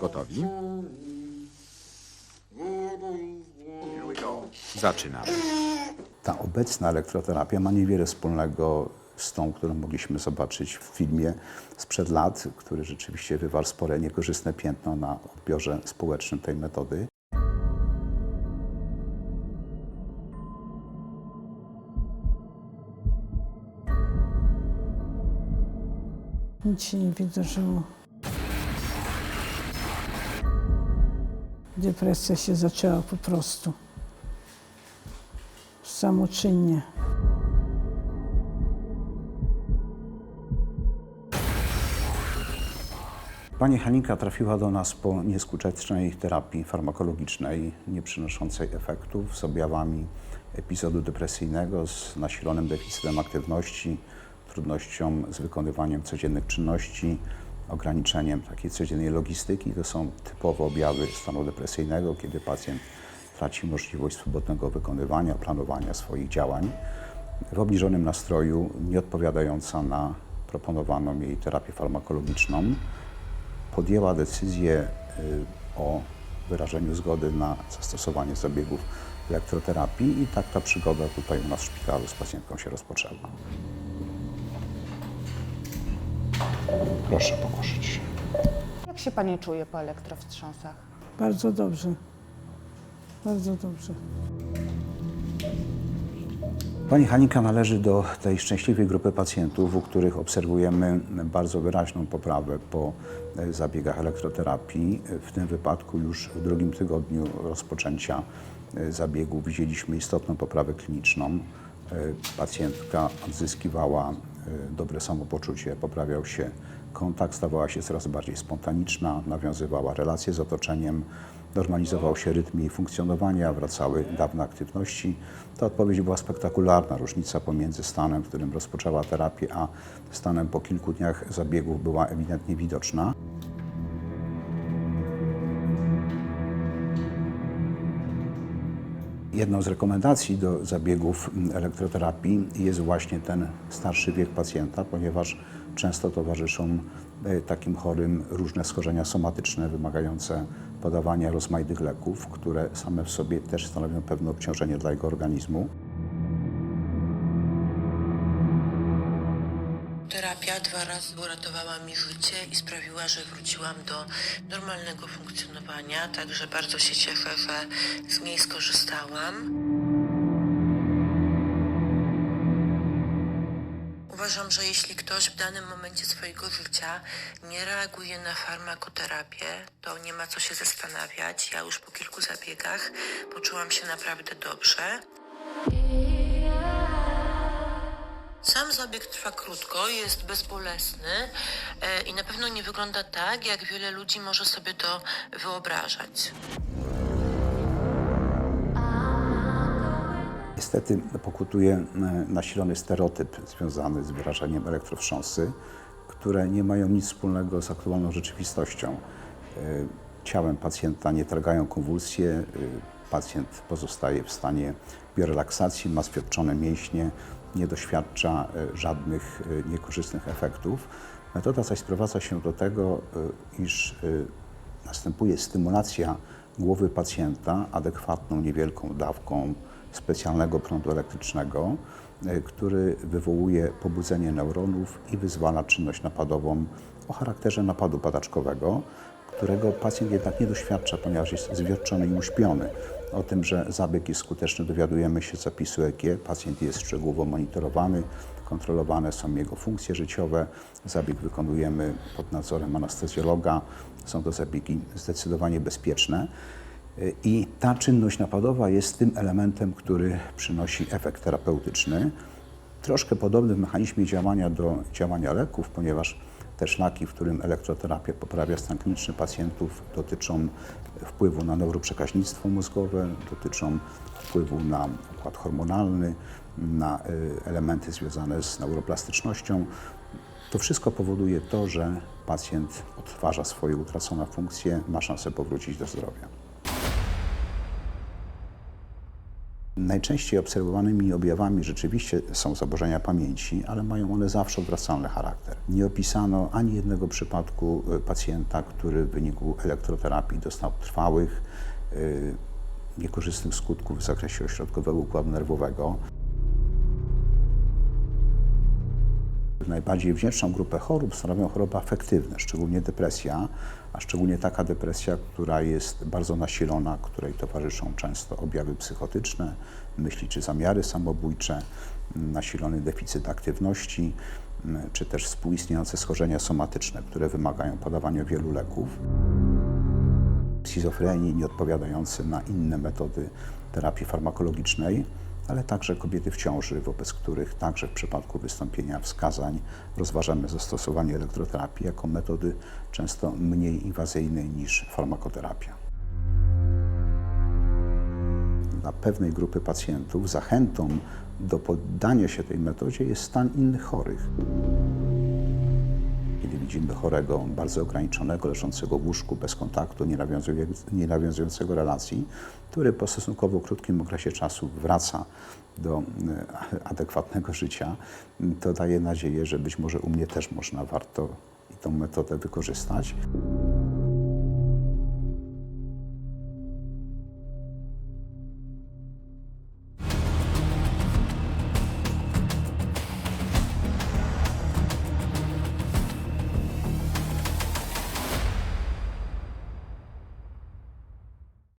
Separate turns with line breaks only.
gotowi? Zaczynamy.
Ta obecna elektroterapia ma niewiele wspólnego z tą, którą mogliśmy zobaczyć w filmie sprzed lat, który rzeczywiście wywarł spore niekorzystne piętno na odbiorze społecznym tej metody.
Nic się nie wydarzyło. Depresja się zaczęła po prostu. Samoczynnie.
Pani Hanika trafiła do nas po nieskutecznej terapii farmakologicznej, nie przynoszącej efektów, z objawami epizodu depresyjnego, z nasilonym deficytem aktywności, trudnością z wykonywaniem codziennych czynności, ograniczeniem takiej codziennej logistyki. To są typowe objawy stanu depresyjnego, kiedy pacjent traci możliwość swobodnego wykonywania, planowania swoich działań. W obniżonym nastroju, nieodpowiadająca na proponowaną jej terapię farmakologiczną, podjęła decyzję y, o wyrażeniu zgody na zastosowanie zabiegów elektroterapii i tak ta przygoda tutaj u nas w szpitalu z pacjentką się rozpoczęła. Proszę położyć się.
Jak się Pani czuje po elektrowstrząsach?
Bardzo dobrze. Bardzo dobrze.
Pani Hanika należy do tej szczęśliwej grupy pacjentów, u których obserwujemy bardzo wyraźną poprawę po e, zabiegach elektroterapii. W tym wypadku już w drugim tygodniu rozpoczęcia e, zabiegu widzieliśmy istotną poprawę kliniczną. E, Pacjentka odzyskiwała e, dobre samopoczucie, poprawiał się kontakt, stawała się coraz bardziej spontaniczna, nawiązywała relacje z otoczeniem, normalizował się rytm jej funkcjonowania, wracały dawne aktywności. Ta odpowiedź była spektakularna. Różnica pomiędzy stanem, w którym rozpoczęła terapię, a stanem po kilku dniach zabiegów była ewidentnie widoczna. Jedną z rekomendacji do zabiegów elektroterapii jest właśnie ten starszy wiek pacjenta, ponieważ często towarzyszą e, takim chorym różne schorzenia somatyczne wymagające podawania rozmaitych leków, które same w sobie też stanowią pewne obciążenie dla jego organizmu.
Terapia dwa razy uratowała mi życie i sprawiła, że wróciłam do normalnego funkcjonowania, także bardzo się cieszę, że z niej skorzystałam. Uważam, że jeśli ktoś w danym momencie swojego życia nie reaguje na farmakoterapię, to nie ma co się zastanawiać. Ja już po kilku zabiegach poczułam się naprawdę dobrze. Sam zabieg trwa krótko, jest bezbolesny e, i na pewno nie wygląda tak, jak wiele ludzi może sobie to wyobrażać.
Niestety pokutuje e, nasilony stereotyp związany z wyrażaniem elektrowstrząsy, które nie mają nic wspólnego z aktualną rzeczywistością. E, Ciałem pacjenta nie targają konwulsje, pacjent pozostaje w stanie biorelaksacji, ma stwierdzone mięśnie, nie doświadcza e, żadnych e, niekorzystnych efektów. Metoda zaś sprowadza się do tego, e, iż następuje stymulacja głowy pacjenta adekwatną niewielką dawką specjalnego prądu elektrycznego, który wywołuje pobudzenie neuronów i wyzwala czynność napadową o charakterze napadu padaczkowego, którego pacjent jednak nie doświadcza, ponieważ jest zwierczony i uśpiony. O tym, że zabieg jest skuteczny, dowiadujemy się z zapisu EG. Pacjent jest szczegółowo monitorowany, kontrolowane są jego funkcje życiowe. Zabieg wykonujemy pod nadzorem anestezjologa. Są to zabiegi zdecydowanie bezpieczne. I ta czynność napadowa jest tym elementem, który przynosi efekt terapeutyczny. Troszkę podobny w mechanizmie działania do działania leków, ponieważ te szlaki, w którym elektroterapia poprawia stan kliniczny pacjentów, dotyczą wpływu na neuroprzekaźnictwo mózgowe, dotyczą wpływu na układ hormonalny, na y, elementy związane z neuroplastycznością. To wszystko powoduje to, że pacjent odtwarza swoje utracone funkcje, ma szansę powrócić do zdrowia. Najczęściej obserwowanymi objawami rzeczywiście są zaburzenia pamięci, ale mają one zawsze odwracalny charakter. Nie opisano ani jednego przypadku y, pacjenta, który w wyniku elektroterapii dostał trwałych, y, niekorzystnych skutków w zakresie ośrodkowego układu nerwowego. Najbardziej wdzięczną grupę chorób stanowią choroby afektywne, szczególnie depresja, a szczególnie taka depresja, która jest bardzo nasilona, której towarzyszą często objawy psychotyczne, myśli czy zamiary samobójcze, nasilony deficyt aktywności, czy też współistniejące schorzenia somatyczne, które wymagają podawania wielu leków. Schizofrenii nieodpowiadające na inne metody terapii farmakologicznej, ale także kobiety w ciąży, wobec których także w przypadku wystąpienia wskazań rozważamy zastosowanie elektroterapii jako metody często mniej inwazyjnej niż farmakoterapia. Dla pewnej grupy pacjentów zachętą do poddania się tej metodzie jest stan innych chorych kiedy widzimy chorego bardzo ograniczonego, leżącego w łóżku bez kontaktu, nie, nawiązuje, nie nawiązującego relacji, który po stosunkowo krótkim okresie czasu wraca do e, adekwatnego życia, to daje nadzieję, że być może u mnie też można warto tą metodę wykorzystać.